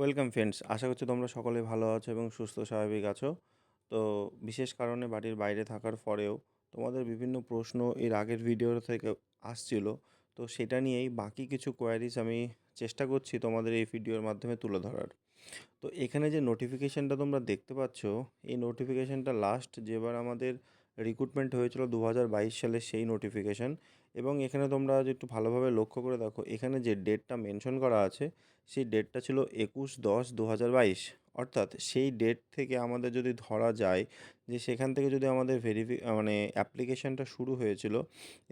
Welcome friends আশা করছি তোমরা সকলে ভালো আছো এবং সুস্থ, স্বাভাবিক আছো। তো বিশেষ কারণে বাড়ির বাইরে থাকার পরেও তোমাদের বিভিন্ন প্রশ্ন এর আগের ভিডিও থেকে আসছিল। তো সেটা নিয়েই বাকি কিছু কোয়ারিজ আমি চেষ্টা করছি তোমাদের এই ভিডিওর মাধ্যমে তুলে ধরার। তো এখানে যে নোটিফিকেশানটা তোমরা দেখতে পাচ্ছ, এই নোটিফিকেশানটা লাস্ট যেবার আমাদের রিক্রুটমেন্ট হয়েছিল দু হাজার বাইশ সালে সেই নোটিফিকেশান এবং এখানে তোমরা যদি একটু ভালোভাবে লক্ষ্য করে দেখো, এখানে যে ডেটটা মেনশন করা আছে, সেই ডেটটা ছিল একুশ দশ দু হাজার বাইশ। অর্থাৎ সেই ডেট থেকে আমাদের যদি ধরা যায় যে সেখান থেকে যদি আমাদের ভেরিফি মানে অ্যাপ্লিকেশানটা শুরু হয়েছিল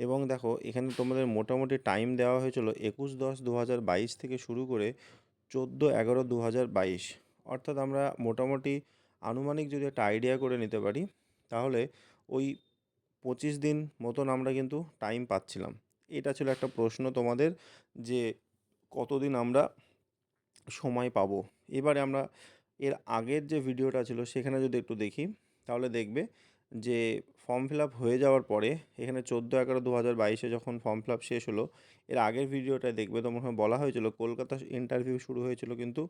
এবং দেখো, এখানে তোমাদের মোটামুটি টাইম দেওয়া হয়েছিল একুশ দশ দু হাজার বাইশ থেকে শুরু করে চোদ্দ এগারো দু হাজার বাইশ। অর্থাৎ আমরা মোটামুটি আনুমানিক যদি একটা আইডিয়া করে নিতে পারি, তাহলে ওই পঁচিশ দিন মতন আমরা কিন্তু টাইম পাচ্ছিলাম। এটা ছিল একটা প্রশ্ন তোমাদের যে কতদিন আমরা সময় পাবো? এবারে আমরা এর আগের যে ভিডিওটা ছিল সেখানে যদি একটু দেখি, তাহলে দেখবে যে ফর্ম ফিল আপ হয়ে যাওয়ার পরে এখানে চোদ্দ এগারো দু হাজার বাইশে যখন ফর্ম ফিল আপ শেষ হলো, এর আগের ভিডিওটায় দেখবে তোমার বলা হয়েছিল কলকাতা ইন্টারভিউ শুরু হয়েছিল কিন্তু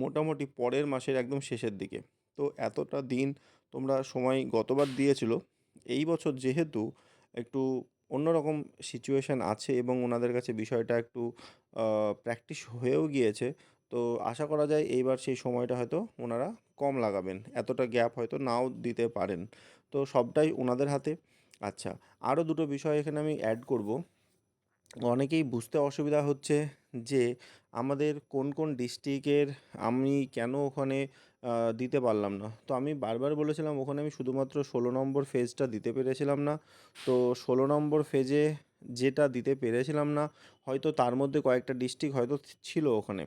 মোটামুটি পরের মাসের একদম শেষের দিকে। তো এতটা দিন তোমরা সময় গতবার দিয়েছিল এই বছর যেহেতু একটু অন্যরকম সিচুয়েশান আছে এবং ওনাদের কাছে বিষয়টা একটু প্র্যাকটিস হয়েও গিয়েছে, তো আশা করা যায় এইবার সেই সময়টা হয়তো ওনারা কম লাগাবেন। এতটা গ্যাপ হয়তো নাও দিতে পারেন। তো সবটাই ওনাদের হাতে। আচ্ছা আরও দুটো বিষয় এখানে আমি অ্যাড করব। অনেকেই বুঝতে অসুবিধা হচ্ছে যে আমাদের কোন কোন ডিস্ট্রিক্টের আমি কেন ওখানে দিতে পারলাম না। তো আমি বারবার বলেছিলাম, ওখানে আমি শুধুমাত্র ষোলো নম্বর ফেজটা দিতে পেরেছিলাম না। তো ষোলো নম্বর ফেজে যেটা দিতে পেরেছিলাম না, হয়তো তার মধ্যে কয়েকটা ডিস্ট্রিক্ট হয়তো ছিল ওখানে।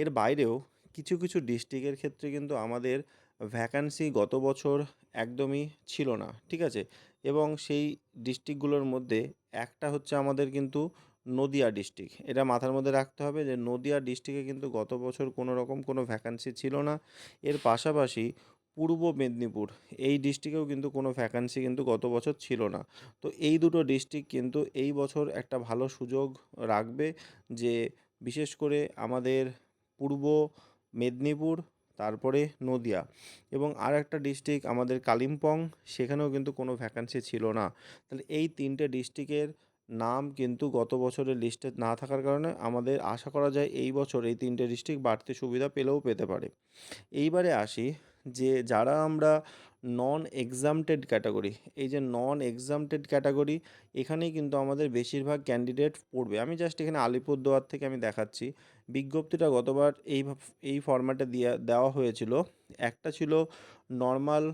এর বাইরেও কিছু কিছু ডিস্ট্রিক্টের ক্ষেত্রে কিন্তু আমাদের ভ্যাকান্সি গত বছর একদমই ছিল না, ঠিক আছে? এবং সেই ডিস্ট্রিক্টগুলোর মধ্যে একটা হচ্ছে আমাদের কিন্তু নদিয়া ডিস্ট্রিক্ট এটা মাথার মধ্যে রাখতে হবে যে নদিয়া ডিস্ট্রিক্টে কিন্তু গত বছর কোনো রকম কোনো ভ্যাকান্সি ছিল না। এর পাশাপাশি পূর্ব মেদিনীপুর, এই ডিস্ট্রিক্টেও কিন্তু কোনো ভ্যাকান্সি কিন্তু গত বছর ছিল না। তো এই দুটো ডিস্ট্রিক্ট কিন্তু এই বছর একটা ভালো সুযোগ রাখবে যে বিশেষ করে আমাদের পূর্ব মেদিনীপুর, তারপরে নদিয়া এবং আর একটা ডিস্ট্রিক্ট আমাদের কালিম্পং, সেখানেও কিন্তু কোনো ভ্যাকান্সি ছিল না। তাহলে এই তিনটে ডিস্ট্রিক্টের নাম কিন্তু গত বছরের লিস্টে না থাকার কারণে আমাদের আশা করা যায় এই বছর এই তিনটে ডিস্ট্রিক্ট বাড়তি সুবিধা পেলেও পেতে পারে। এইবারে আসি যে যারা আমরা নন এক্সামটেড ক্যাটাগরি এই যে নন এক্সামটেড ক্যাটাগরি এখানেই কিন্তু আমাদের বেশিরভাগ ক্যান্ডিডেট পড়বে। আমি জাস্ট এখানে আলিপুরদুয়ার থেকে আমি দেখাচ্ছি। বিজ্ঞপ্তিটা গতবার এই এই ফরম্যাটে দেওয়া দেওয়া হয়েছিল। একটা ছিল নর্মাল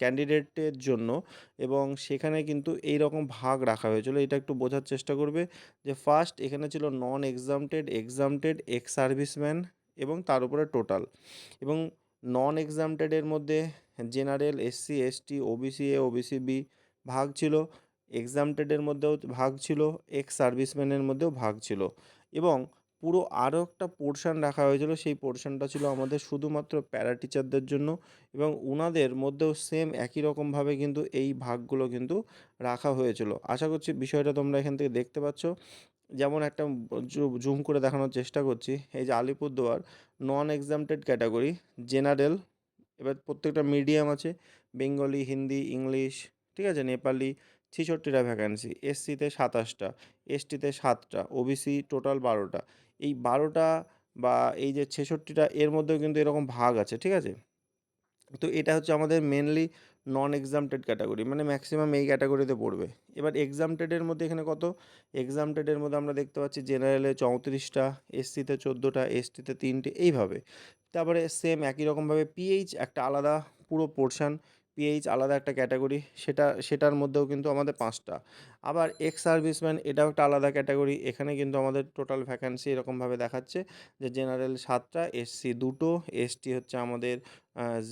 ক্যান্ডিডেটের জন্য এবং সেখানে কিন্তু এই রকম ভাগ রাখা হয়েছিল। এটা একটু বোঝার চেষ্টা করবে যে ফার্স্ট এখানে ছিল non exempted exempted ex serviceman এবং তার উপরে টোটাল এবং নন এক্সামটেডের মধ্যে general SC ST OBC A OBC B ভাগ ছিল। এক্সামটেডের মধ্যেও ভাগ ছিল এক্স সার্ভিসম্যানের মধ্যেও ভাগ ছিল এবং পুরো আরও একটা পোর্শান রাখা হয়েছিল। সেই পোর্শানটা ছিল আমাদের শুধুমাত্র প্যারা টিচারদের জন্য এবং ওনাদের মধ্যেও সেম একই রকমভাবে কিন্তু এই ভাগগুলো কিন্তু রাখা হয়েছিল। আশা করছি বিষয়টা তোমরা এখান থেকে দেখতে পাচ্ছ। যেমন একটা জুম করে দেখানোর চেষ্টা করছি। এই যে Alipurduar non exempted category general এবার প্রত্যেকটা মিডিয়াম আছে। বেঙ্গলি হিন্দি ইংলিশ ঠিক আছে? নেপালি ছেষট্টিটা ভ্যাকান্সি এসসিতে সাতাশটা এসটিতে সাতটা ওবিসি টোটাল বারোটা। এই বারোটা বা এই যে ছেষট্টিটা, এর মধ্যেও কিন্তু এরকম ভাগ আছে, ঠিক আছে? তো এটা হচ্ছে আমাদের মেনলি নন এক্সামটেড ক্যাটাগরি মানে ম্যাক্সিমাম এই ক্যাটাগরিতে পড়বে। এবার এক্সামটেডের মধ্যে এখানে কত? এক্সামটেডের মধ্যে আমরা দেখতে পাচ্ছি জেনারেলে চৌত্রিশটা এসসিতে চোদ্দোটা এসটিতে তিনটে, এইভাবে। তারপরে সেম একই রকমভাবে পিএইচ একটা আলাদা পুরো পোর্শান পিএইচ আলাদা একটা ক্যাটাগরি সেটা, সেটার মধ্যেও কিন্তু আমাদের পাঁচটা। আবার এক্স সার্ভিসম্যান এটাও একটা আলাদা ক্যাটাগরি এখানে কিন্তু আমাদের টোটাল ভ্যাকান্সি এরকমভাবে দেখাচ্ছে যে জেনারেল সাতটা এসসি দুটো এসটি হচ্ছে আমাদের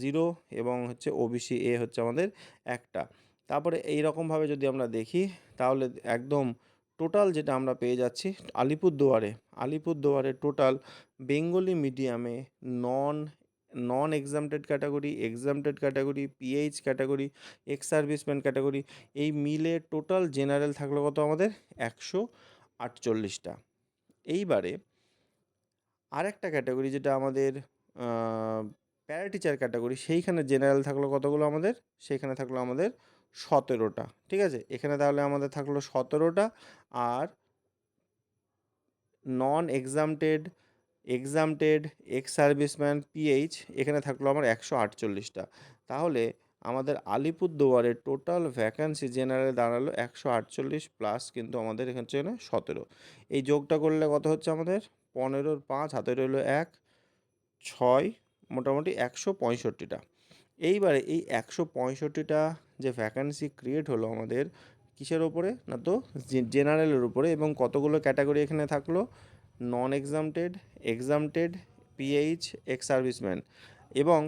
জিরো এবং হচ্ছে ওবিসি এ হচ্ছে আমাদের একটা। তারপরে এই রকমভাবে যদি আমরা দেখি, তাহলে একদম টোটাল যেটা আমরা পেয়ে যাচ্ছি, আলিপুরদুয়ারে আলিপুরদুয়ারে টোটাল বেঙ্গলি মিডিয়ামে non non exempted category exempted category PH category ex serviceman category এই মিলে টোটাল জেনারেল থাকল কত আমাদের? একশো আটচল্লিশটা। এইবারে আরেকটা ক্যাটাগরি যেটা আমাদের প্যারা টিচার ক্যাটাগরি সেইখানে জেনারেল থাকল কতগুলো আমাদের? সেইখানে থাকল আমাদের সতেরোটা। ঠিক আছে? এখানে তাহলে আমাদের থাকল সতেরোটা আর non exempted exempted ex serviceman PH এখানে থাকল আমার একশো আটচল্লিশটা। তাহলে আমাদের আলিপুরদুয়ারের টোটাল ভ্যাকান্সি জেনারেলে দাঁড়াল একশো আটচল্লিশ প্লাস কিন্তু আমাদের এখানে সতেরো। এই যোগটা করলে কত হচ্ছে আমাদের? পনেরোর পাঁচ হাতে রইল এক, ছয়, মোটামুটি একশো পঁয়ষট্টিটা। এইবারে এই একশো পঁয়ষট্টিটা যে ভ্যাকান্সি ক্রিয়েট হলো আমাদের, কিসের ওপরে না তো জেনারেলের উপরে এবং কতগুলো ক্যাটাগরি এখানে থাকল? Non exempted exempted PH ex serviceman এবং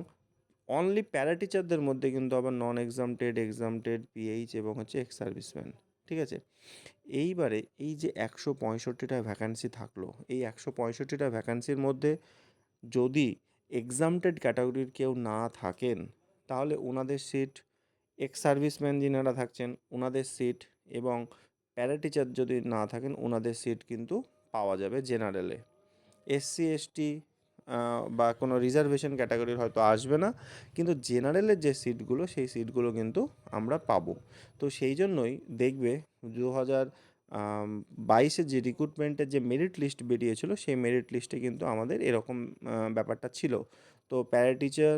অনলি প্যারা টিচারদের মধ্যে কিন্তু আবার নন এক্সামটেড এক্সামটেড পিএইচ এবং হচ্ছে এক্স সার্ভিসম্যান ঠিক আছে? এইবারে এই যে একশো পঁয়ষট্টিটা ভ্যাকান্সি থাকল, এই একশো পঁয়ষট্টিটা ভ্যাকান্সির মধ্যে যদি এক্সামটেড ক্যাটাগরির কেউ না থাকেন, তাহলে ওনাদের সিট এক্স সার্ভিসম্যান যিনারা থাকছেন ওনাদের সিট এবং প্যারা টিচার যদি না থাকেন ওনাদের সিট কিন্তু পাওয়া যাবে জেনারেলে। এসসি এসটি বা কোনো রিজার্ভেশন ক্যাটাগরির হয়তো আসবে না, কিন্তু জেনারেলের যে সিটগুলো সেই সিটগুলো কিন্তু আমরা পাবো। তো সেই জন্যই দেখবে দু হাজার বাইশের যে রিক্রুটমেন্টের যে মেরিট লিস্ট বেরিয়েছিল, সেই মেরিট লিস্টে কিন্তু আমাদের এরকম ব্যাপারটা ছিল। তো প্যারা টিচার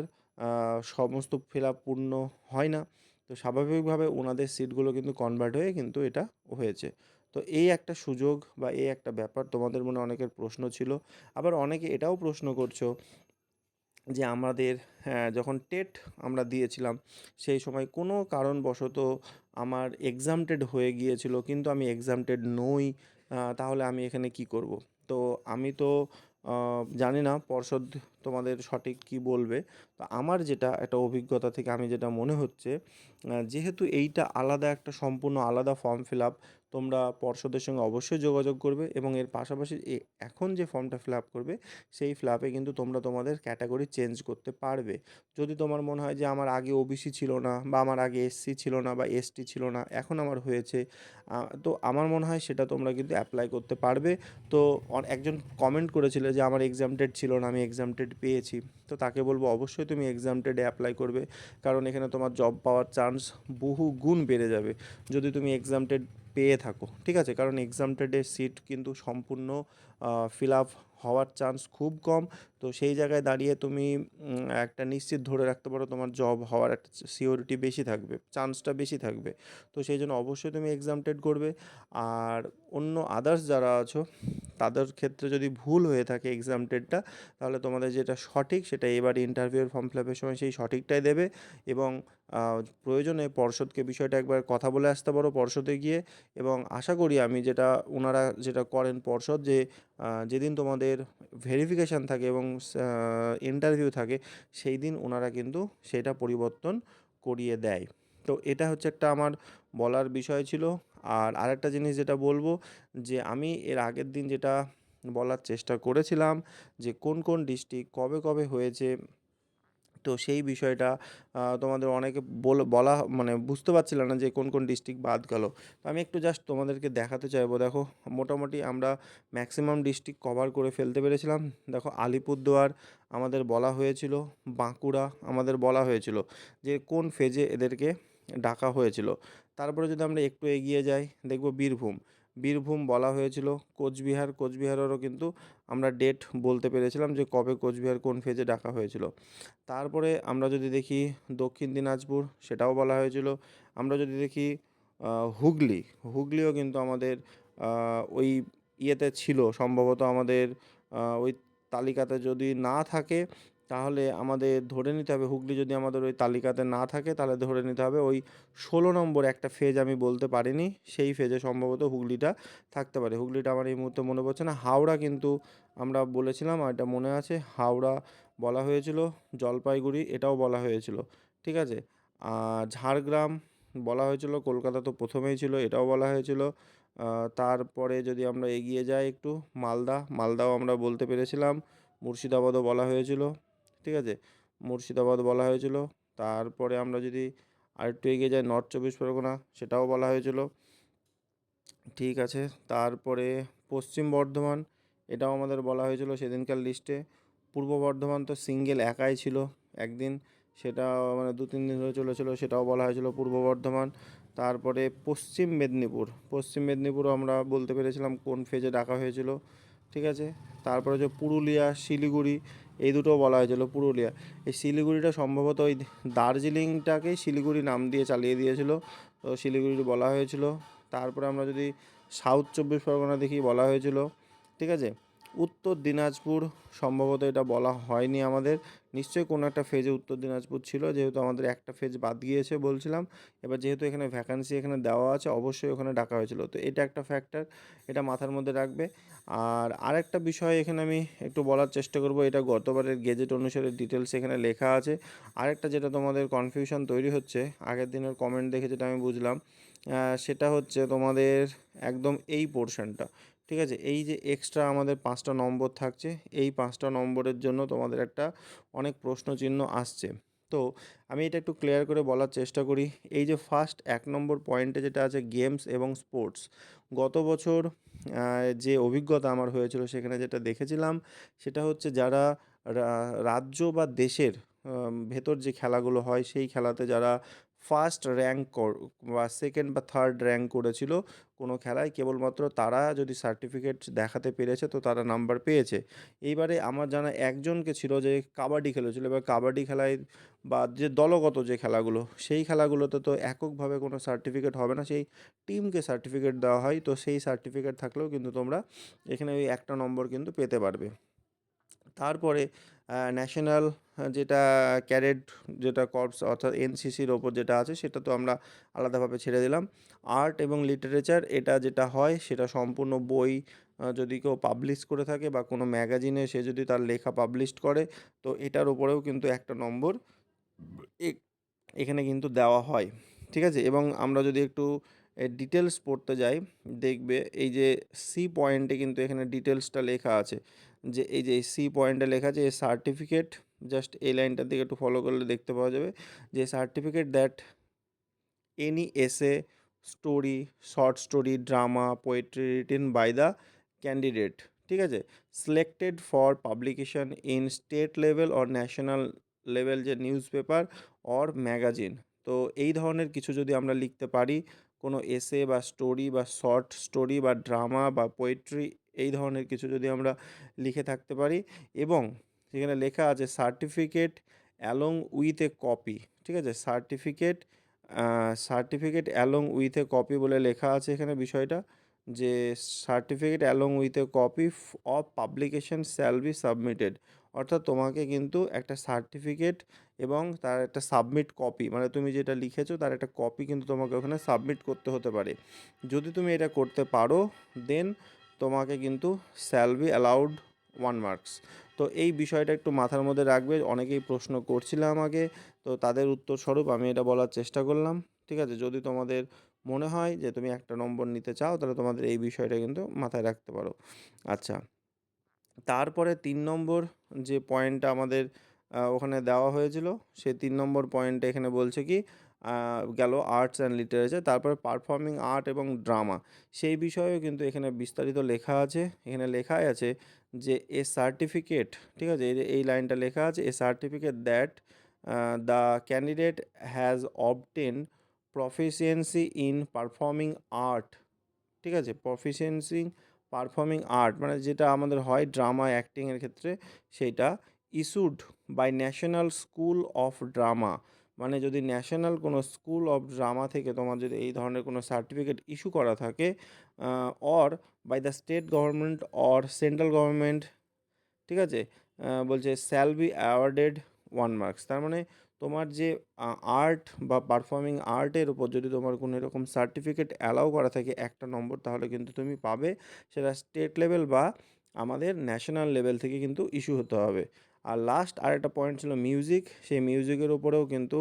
সমস্ত ফিল পূর্ণ হয় না। তো স্বাভাবিকভাবে ওনাদের সিটগুলো কিন্তু কনভার্ট হয়ে কিন্তু এটা হয়েছে। তো এই একটা সুযোগ বা এই একটা ব্যাপার তোমাদের মনে অনেকের প্রশ্ন ছিল। আবার অনেকে এটাও প্রশ্ন করছ যে আমাদের হ্যাঁ যখন টেট আমরা দিয়েছিলাম, সেই সময় কোনো কারণবশত আমার এক্সামটেড হয়ে গিয়েছিল, কিন্তু আমি এক্সামটেড নই তাহলে আমি এখানে কি করব? তো আমি তো জানি না পর্ষদ তোমাদের সঠিক কি বলবে। তো আমার যেটা একটা অভিজ্ঞতা থেকে আমি যেটা মনে হচ্ছে যেহেতু এইটা আলাদা একটা সম্পূর্ণ আলাদা ফর্ম ফিল আপ তোমরা পর্ষদের সঙ্গে অবশ্যই যোগাযোগ করবে এবং এর পাশাপাশি এখন যে ফর্মটা ফিল আপ করবে, সেই ফিল কিন্তু তোমরা তোমাদের ক্যাটাগরি চেঞ্জ করতে পারবে। যদি তোমার মনে হয় যে আমার আগে ওবিসি ছিল না বা আমার আগে এসসি ছিল না বা এসটি ছিল না, এখন আমার হয়েছে তো আমার মনে হয় সেটা তোমরা কিন্তু অ্যাপ্লাই করতে পারবে। তো একজন কমেন্ট করেছিল যে আমার এক্সামটেড ছিল না, আমি এক্সামটেড পেয়েছি। তো তাকে বলব অবশ্যই তুমি এক্সামটেডে অ্যাপ্লাই করবে, কারণ এখানে তোমার জব পাওয়ার চান্স বহু গুণ বেড়ে যাবে। যদি তুমি এক্সামটেড পেয়ে থাকো, ঠিক আছে? কারণ এক্সামটেডের সিট কিন্তু সম্পূর্ণ ফিল আপ হওয়ার চান্স খুব কম। তো সেই জায়গায় দাঁড়িয়ে তুমি একটা নিশ্চিত ধরে রাখতে পারো তোমার জব হওয়ার একটা সিওরিটি বেশি থাকবে চান্সটা বেশি থাকবে। তো সেই জন্য অবশ্যই তুমি এক্সামটেড করবে। আর অন্য আদার্স যারা আছো তাদের ক্ষেত্রে যদি ভুল হয়ে থাকে এক্সামটেডটা তাহলে তোমাদের যেটা সঠিক সেটা এবার ইন্টারভিউর ফর্ম ফিল আপের সময় সেই সঠিকটাই দেবে এবং প্রয়োজনে পর্ষদকে বিষয়টা একবার কথা বলে আসতে পারো পর্ষদে গিয়ে এবং আশা করি আমি যেটা ওনারা যেটা করেন পর্ষদ যে যেদিন তোমাদের ভেরিফিকেশান থাকে এবং ইন্টারভিউ থাকে সেই দিন ওনারা কিন্তু সেটা পরিবর্তন করিয়ে দেয়। তো এটা হচ্ছে একটা আমার বলার বিষয় ছিল। আর আরেকটা জিনিস যেটা বলব যে আমি এর আগের দিন যেটা বলার চেষ্টা করেছিলাম যে কোন কোন ডিস্ট্রিক্ট কবে কবে হয়েছে, তো সেই বিষয়টা তোমাদের অনেকে বলা মানে বুঝতে পারছিলাম না যে কোন কোন ডিস্ট্রিক্ট বাদ গেল। তো আমি একটু জাস্ট তোমাদেরকে দেখাতে চাইব। দেখো, মোটামুটি আমরা ম্যাক্সিমাম ডিস্ট্রিক্ট কভার করে ফেলতে পেরেছিলাম। দেখো, আলিপুরদুয়ার আমাদের বলা হয়েছিল, বাঁকুড়া আমাদের বলা হয়েছিল যে কোন ফেজে এদেরকে ডাকা হয়েছিল। তারপরে যদি আমরা একটু এগিয়ে যাই, দেখব বীরভূম। বীরভূম বলা হয়েছিল কোচবিহার। কোচবিহারেরও কিন্তু আমরা ডেট বলতে পেরেছিলাম যে কবে কোচবিহার কোন ফেজে ডাকা হয়েছিল। তারপরে আমরা যদি দেখি দক্ষিণ দিনাজপুর, সেটাও বলা হয়েছিল। আমরা যদি দেখি হুগলি, হুগলিও কিন্তু আমাদের ওই ইয়েতে ছিল। সম্ভবত আমাদের ওই তালিকাতে যদি না থাকে তাহলে আমাদের ধরে নিতে হবে হুগলি যদি আমাদের ওই তালিকাতে না থাকে, তাহলে ধরে নিতে হবে ওই ষোলো নম্বর একটা ফেজ আমি বলতে পারিনি। সেই ফেজে সম্ভবত হুগলিটা থাকতে পারে। হুগলিটা আমার এই মুহূর্তে মনে পড়ছে না। হাওড়া কিন্তু আমরা বলেছিলাম, আর এটা মনে আছে, হাওড়া বলা হয়েছিল, জলপাইগুড়ি এটাও বলা হয়েছিল, ঠিক আছে? আর ঝাড়গ্রাম বলা হয়েছিল, কলকাতা তো প্রথমেই ছিল, এটাও বলা হয়েছিল। তারপরে যদি আমরা এগিয়ে যাই একটু, মালদা, মালদাও আমরা বলতে পেরেছিলাম, মুর্শিদাবাদও বলা হয়েছিল ঠিক আছে? মুর্শিদাবাদ বলা হয়েছিল। তারপরে আমরা যদি আরেকটু এগিয়ে যাই নর্থ চব্বিশ পরগনা সেটাও বলা হয়েছিল। ঠিক আছে? তারপরে পশ্চিম বর্ধমান, এটাও আমাদের বলা হয়েছিল সেদিনকার লিস্টে পূর্ব বর্ধমান তো সিঙ্গেল একাই ছিল একদিন, সেটা মানে দু, তিন দিন ধরে চলেছিল, সেটাও বলা হয়েছিল পূর্ব বর্ধমান। তারপরে পশ্চিম মেদিনীপুর, পশ্চিম মেদিনীপুরও আমরা বলতে পেরেছিলাম কোন ফেজে ডাকা হয়েছিল। ঠিক আছে? তারপরে হচ্ছে পুরুলিয়া, শিলিগুড়ি এই দুটো বলা হয়েছিল পুরুলিয়া। এই শিলিগুড়িটা সম্ভবত ওই দার্জিলিংটাকেই শিলিগুড়ি নাম দিয়ে চালিয়ে দিয়েছিল। তো শিলিগুড়ি বলা হয়েছিল। তারপরে আমরা যদি সাউথ চব্বিশ পরগনা দেখি বলা হয়েছিল। ঠিক আছে? উত্তর দিনাজপুর, সম্ভবত এটা বলা হয়নি আমাদের। নিশ্চয়ই কোনো একটা ফেজে উত্তর দিনাজপুর ছিল, যেহেতু আমাদের একটা ফেজ বাদ গিয়েছে বলছিলাম। এবার যেহেতু এখানে ভ্যাকান্সি এখানে দেওয়া আছে, অবশ্যই ওখানে ডাকা হয়েছিল। তো এটা একটা ফ্যাক্টর এটা মাথার মধ্যে রাখবে। আর আরেকটা বিষয় এখানে আমি একটু বলার চেষ্টা করব, এটা গতবারের গেজেট অনুসারে ডিটেলস এখানে লেখা আছে। আরেকটা যেটা তোমাদের কনফিউশন তৈরি হচ্ছে, আগের দিনের কমেন্ট দেখে যেটা আমি বুঝলাম সেটা হচ্ছে তোমাদের একদম এই পোর্শনটা ঠিক আছে? এই যে এক্সট্রা আমাদের পাঁচটা নম্বর থাকছে, এই পাঁচটা নম্বরের জন্য তোমাদের একটা অনেক প্রশ্ন চিহ্ন আসছে। তো আমি এটা একটু ক্লিয়ার করে বলার চেষ্টা করি। এই যে ফার্স্ট এক নম্বর পয়েন্টে যেটা আছে গেমস এবং স্পোর্টস গত বছর যে অভিজ্ঞতা আমার হয়েছিল সেখানে যেটা দেখেছিলাম, সেটা হচ্ছে যারা রাজ্য বা দেশের ভেতর যে খেলাগুলো হয়, সেই খেলাতে যারা ফার্স্ট র্যাঙ্ক বা সেকেন্ড বা থার্ড র্যাঙ্ক করেছিল কোনো খেলায়। কেবলমাত্র তারা যদি সার্টিফিকেট দেখাতে পেরেছে তো তারা নাম্বার পেয়েছে। এইবারে আমার জানা একজনকে ছিল যে কাবাডি খেলেছিল। এবার কাবাডি খেলায় বা যে দলগত যে খেলাগুলো, সেই খেলাগুলোতে তো এককভাবে কোনো সার্টিফিকেট হবে না। সেই টিমকে সার্টিফিকেট দেওয়া হয়। তো সেই সার্টিফিকেট থাকলেও কিন্তু তোমরা এখানে ওই একটা নম্বর কিন্তু পেতে পারবে। তারপরে ন্যাশনাল যেটা ক্যাডেট যেটা কর্পস অর্থাৎ এনসিসির ওপর যেটা আছে, সেটা তো আমরা আলাদাভাবে ছেড়ে দিলাম। আর্ট এবং লিটারেচার এটা যেটা হয়, সেটা সম্পূর্ণ বই যদি কেউ পাবলিশ করে থাকে বা কোনো ম্যাগাজিনে সে যদি তার লেখা পাবলিশ করে, তো এটার ওপরেও কিন্তু একটা নম্বর এখানে কিন্তু দেওয়া হয়। ঠিক আছে? এবং আমরা যদি একটু ডিটেলস পড়তে যাই, দেখবে এই যে সি পয়েন্টে কিন্তু এখানে ডিটেলসটা লেখা আছে। যে এই যে সি পয়েন্টে লেখা আছে এই সার্টিফিকেট জাস্ট এই লাইনটার দিকে একটু ফলো করলে দেখতে পাওয়া যাবে। যে certificate that any essay story short story drama poetry written by the candidate ঠিক আছে? Selected for publication in state level or national level যে নিউজ পেপার অর ম্যাগাজিন তো এই ধরনের কিছু যদি আমরা লিখতে পারি কোনো এসে বা স্টোরি বা শর্ট স্টোরি বা ড্রামা বা পোয়েট্রি এই ধরনের কিছু যদি আমরা লিখে থাকতে পারি এবং সেখানে লেখা আছে certificate along with a copy ঠিক আছে? Certificate certificate along with a copy বলে লেখা আছে এখানে বিষয়টা যে certificate along with a copy of publication shall be submitted অর্থাৎ তোমাকে কিন্তু একটা সার্টিফিকেট এবং তার একটা সাবমিট কপি মানে তুমি যেটা লিখেছো তার একটা কপি কিন্তু তোমাকে ওখানে সাবমিট করতে হতে পারে। যদি তুমি এটা করতে পারো দেন তোমাকে কিন্তু shall be allowed one marks তো এই বিষয়টা একটু মাথার মধ্যে রাখবে, অনেকেই প্রশ্ন করছিল আমাকে, তো তাদের উত্তর স্বরূপ আমি এটা বলার চেষ্টা করলাম, ঠিক আছে? যদি তোমাদের মনে হয় যে তুমি একটা নম্বর নিতে চাও, তাহলে তোমাদের এই বিষয়টা কিন্তু মাথায় রাখতে পারো। আচ্ছা তারপরে তিন নম্বর যে পয়েন্টটা আমাদের ওখানে দেওয়া হয়েছিল সে তিন নম্বর পয়েন্টে এখানে বলছে কি গেল আর্টস অ্যান্ড লিটারেচার তারপরে পারফর্মিং আর্ট এবং ড্রামা সেই বিষয়েও কিন্তু এখানে বিস্তারিত লেখা আছে, এখানে লেখাই আছে যে এ সার্টিফিকেট ঠিক আছে, এই লাইনটা লেখা আছে a certificate that the candidate has obtained proficiency in performing art ঠিক আছে প্রফিসিয়েন্সি পারফর্মিং আর্ট মানে যেটা আমাদের হয় ড্রামা অ্যাক্টিংয়ের ক্ষেত্রে সেইটা issued by national school of drama মানে যদি ন্যাশনাল কোনো স্কুল অফ ড্রামা থেকে তোমার যদি এই ধরনের কোনো সার্টিফিকেট ইস্যু করা থাকে or by the state government or central government ঠিক আছে? বলছে shall be awarded one marks তার মানে তোমার যে আর্ট বা পারফর্মিং আর্টের উপর যদি তোমার কোনো এরকম সার্টিফিকেট অ্যালাউ করা থাকে একটা নম্বর, তাহলে কিন্তু তুমি পাবে সেটা স্টেট লেভেল বা আমাদের ন্যাশনাল লেভেল থেকে কিন্তু ইস্যু হতে হবে। আর লাস্ট আরেকটা পয়েন্ট ছিল মিউজিক সেই মিউজিকের উপরেও কিন্তু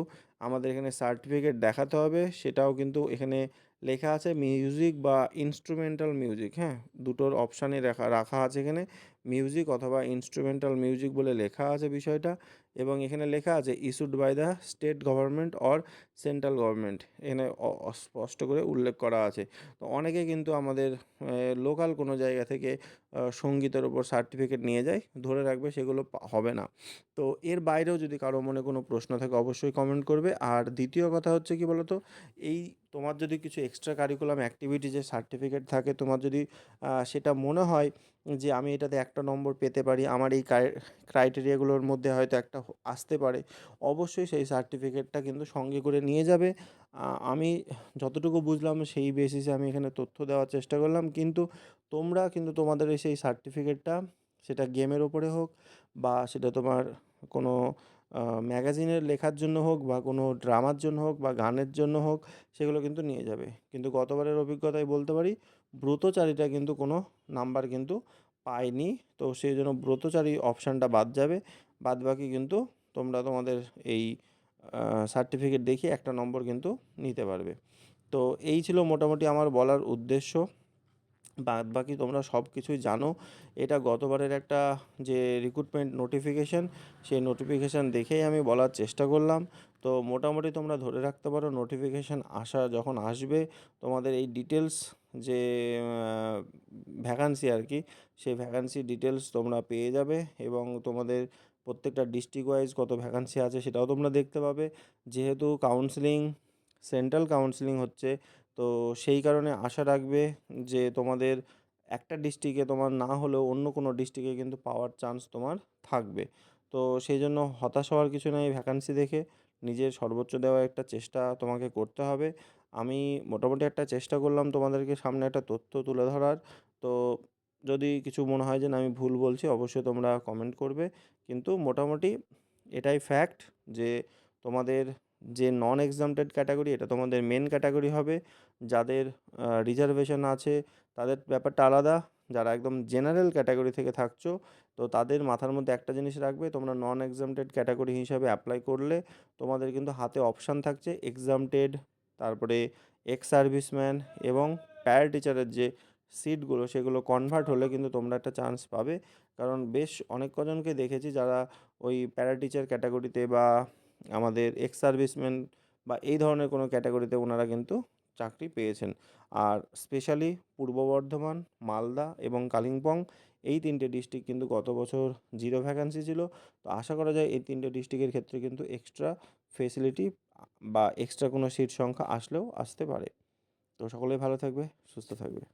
আমাদের এখানে সার্টিফিকেট দেখাতে হবে, সেটাও কিন্তু এখানে লেখা আছে মিউজিক বা ইনস্ট্রুমেন্টাল মিউজিক হ্যাঁ? দুটোর অপশানে রাখা রাখা আছে এখানে। মিউজিক অথবা ইনস্ট্রুমেন্টাল মিউজিক বলে লেখা আছে বিষয়টা। এবং এখানে লেখা আছে issued by the state government or central government এখানে স্পষ্ট করে উল্লেখ করা আছে। তো অনেকে কিন্তু আমাদের লোকাল কোনো জায়গা থেকে সঙ্গীতের ওপর সার্টিফিকেট নিয়ে যায়, ধরে রাখবে সেগুলো হবে না। তো এর বাইরেও যদি কারও মনে কোনো প্রশ্ন থাকে, অবশ্যই কমেন্ট করবে। আর দ্বিতীয় কথা হচ্ছে কি বলো তো এই তোমার যদি কিছু এক্সট্রা কারিকুলাম অ্যাক্টিভিটিজের সার্টিফিকেট থাকে, তোমার যদি সেটা মনে হয় যে আমি এটাতে একটা নম্বর পেতে পারি, আমার এই ক্রাইটেরিয়াগুলোর মধ্যে হয়তো একটা আসতে পারে, অবশ্যই সেই সার্টিফিকেটটা কিন্তু সঙ্গে করে নিয়ে যাবে। আমি যতটুকু বুঝলাম সেই বেসিসে আমি এখানে তথ্য দেওয়ার চেষ্টা করলাম। কিন্তু তোমরা কিন্তু তোমাদের এই সেই সার্টিফিকেটটা সেটা গেমের ওপরে হোক বা সেটা তোমার কোনো ম্যাগাজিনের লেখার জন্য হোক বা কোনো ড্রামার জন্য হোক বা গানের জন্য হোক, সেগুলো কিন্তু নিয়ে যাবে। কিন্তু গতবারের অভিজ্ঞতায় বলতে পারি ব্রতচারীটা কিন্তু কোনো নাম্বার কিন্তু পায়নি। তো সেই জন্য ব্রতচারী অপশানটা বাদ যাবে। বাদ বাকি কিন্তু তোমরা তোমাদের এই সার্টিফিকেট দেখিয়ে একটা নম্বর কিন্তু নিতে পারবে। তো এই ছিল মোটামুটি আমার বলার উদ্দেশ্য। বাদ বাকি তোমরা সব কিছুই জানো। এটা গতবারের একটা যে রিক্রুটমেন্ট নোটিফিকেশান সেই নোটিফিকেশান দেখেই আমি বলার চেষ্টা করলাম। তো মোটামুটি তোমরা ধরে রাখতে পারো নোটিফিকেশান আসা যখন আসবে, তোমাদের এই ডিটেলস যে ভ্যাকান্সি আর কি, সেই ভ্যাকান্সি ডিটেলস তোমরা পেয়ে যাবে এবং তোমাদের প্রত্যেকটা ডিস্ট্রিক্ট ওয়াইজ কত ভ্যাকান্সি আছে সেটাও তোমরা দেখতে পাবে। যেহেতু কাউন্সেলিং সেন্ট্রাল কাউন্সেলিং হচ্ছে, তো সেই কারণে আশা রাখবে যে তোমাদের একটা ডিস্ট্রিক্টে তোমার না হলেও অন্য কোনো ডিস্ট্রিক্টে কিন্তু পাওয়ার চান্স তোমার থাকবে। তো সেই জন্য হতাশ হওয়ার কিছু নেই ভ্যাকান্সি দেখে, নিজের সর্বোচ্চ দেওয়ার একটা চেষ্টা তোমাকে করতে হবে। আমি মোটামুটি একটা চেষ্টা করলাম তোমাদেরকে সামনে একটা তথ্য তুলে ধরার। তো যদি কিছু মনে হয় যে না, আমি ভুল বলছি, অবশ্যই তোমরা কমেন্ট করবে। কিন্তু মোটামুটি এটাই ফ্যাক্ট যে তোমাদের যে নন এক্সামটেড ক্যাটাগরি এটা তোমাদের মেন ক্যাটাগরি হবে। যাদের রিজার্ভেশন আছে, তাদের ব্যাপারটা আলাদা। যারা একদম জেনারেল ক্যাটাগরি থেকে থাকছো, তো তাদের মাথার মধ্যে একটা জিনিস রাখবে, তোমরা নন এক্সামটেড ক্যাটাগরি হিসাবে অ্যাপ্লাই করলে তোমাদের কিন্তু হাতে অপশান থাকছে এক্সামটেড তারপরে এক্স সার্ভিসম্যান এবং প্যারা টিচারের যে সিটগুলো সেগুলো কনভার্ট হলে কিন্তু তোমরা একটা চান্স পাবে। কারণ বেশ অনেক কজনকে দেখেছি যারা ওই প্যারা টিচার ক্যাটাগরিতে বা আমাদের এক্স সার্ভিসম্যান বা এই ধরনের কোনো ক্যাটাগরিতে ওনারা কিন্তু চাকরি পেয়েছেন। আর স্পেশালি পূর্ব বর্ধমান, মালদা এবং কালিম্পং এই তিনটে ডিস্ট্রিক্ট কিন্তু গত বছর জিরো ভ্যাকান্সি ছিল। তো আশা করা যায় এই তিনটে ডিস্ট্রিক্টের ক্ষেত্রে কিন্তু এক্সট্রা ফেসিলিটি বা এক্সট্রা কোনো সিট সংখ্যা আসলেও আসতে পারে। তো সকলেই ভালো থাকবে, সুস্থ থাকবে।